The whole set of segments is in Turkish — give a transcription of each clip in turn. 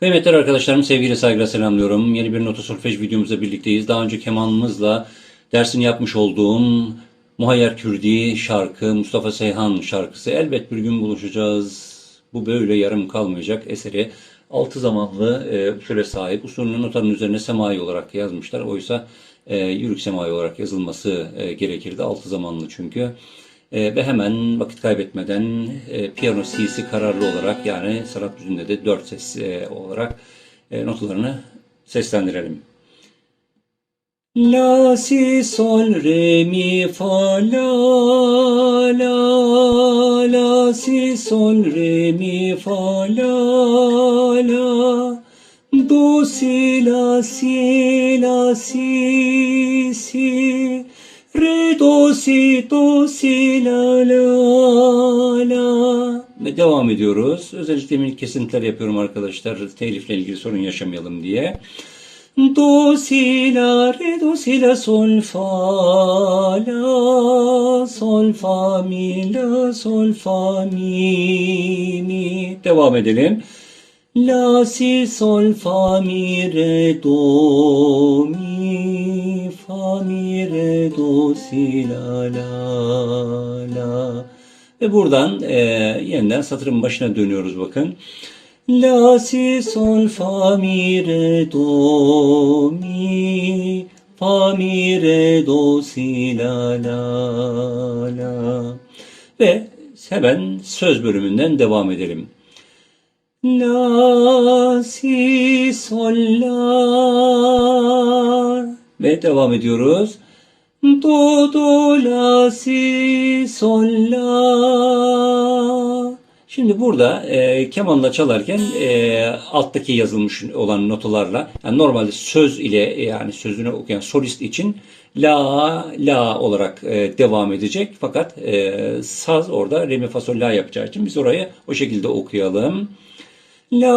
Kıymetli arkadaşlarım sevgiyle saygıyla selamlıyorum. Yeni bir nota solfej videomuzda birlikteyiz. Daha önce kemanımızla dersini yapmış olduğum Muhayyer Kürdi şarkı, Mustafa Seyhan şarkısı. Elbet bir gün buluşacağız. Bu böyle yarım kalmayacak eseri. Altı zamanlı e, usule sahip. Usulünün notanın üzerine semai olarak yazmışlar. Oysa e, yürük semai olarak yazılması e, gerekirdi. Altı zamanlı çünkü. E, ve hemen vakit kaybetmeden e, piyano C'si kararlı olarak yani sanat müziğinde de dört ses e, olarak e, notalarını seslendirelim. La, si, sol, re, mi, fa, la, la, la, si, sol, re, mi, fa, la, la, do, si, la, si, la, si, si, re, do, si, do, si, la, la, la. Ve devam ediyoruz. Özellikle kesintiler yapıyorum arkadaşlar. Telifle ilgili sorun yaşamayalım diye. Do, si, la, re, do, si, la, sol, fa, la, sol, fa, mi, la, sol, fa, mi, mi. Devam edelim. La, si, sol, fa, mi, re, do, mi, fa, mi, re, do, si, la, la, la. Ve buradan e, yeniden satırın başına dönüyoruz bakın. La, si, sol, fa, mi, re, do, mi, fa, mi, re, do, si, la, la, la. Ve hemen söz bölümünden devam edelim. La, si, sol, la. Ve devam ediyoruz. Do, do, la, si, sol, la. Şimdi burada e, kemanla çalarken e, alttaki yazılmış olan notalarla yani normalde söz ile e, yani sözünü okuyan solist için la la olarak e, devam edecek fakat e, saz orada re mi fa sol la yapacağı için biz orayı o şekilde okuyalım. La,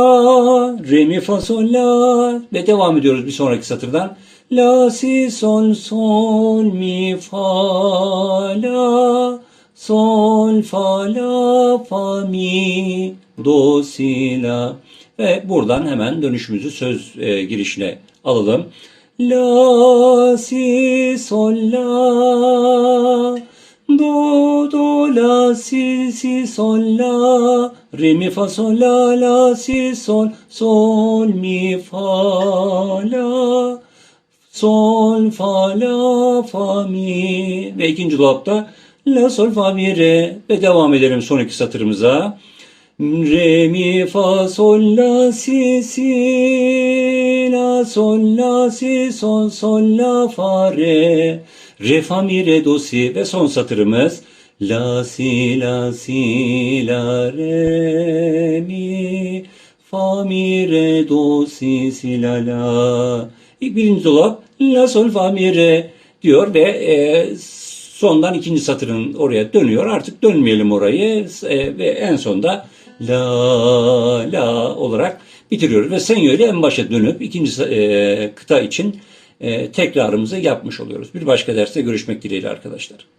re mi fa sol la ve devam ediyoruz bir sonraki satırdan. La si sol sol mi fa la sol fa la fa mi do si la. Ve buradan hemen dönüşümüzü söz e, girişine alalım. La si sol la do do la si si sol la. Re mi fa sol la la si sol sol mi fa la sol fa la fa mi. Ve ikinci dolapta la sol fa mi re. Ve devam edelim son iki satırımıza. Re mi fa sol la si si la sol la si sol sol la fa re. Re fa mi re do si. Ve son satırımız la si la si la re mi fa mi re do si si la la İlk birinci dolap la sol fa mi re diyor ve e, sondan ikinci satırın oraya dönüyor. Artık dönmeyelim orayı e, ve en sonda la la olarak bitiriyoruz. Ve senyo ile en başa dönüp ikinci e, kıta için e, tekrarımızı yapmış oluyoruz. Bir başka derste görüşmek dileğiyle arkadaşlar.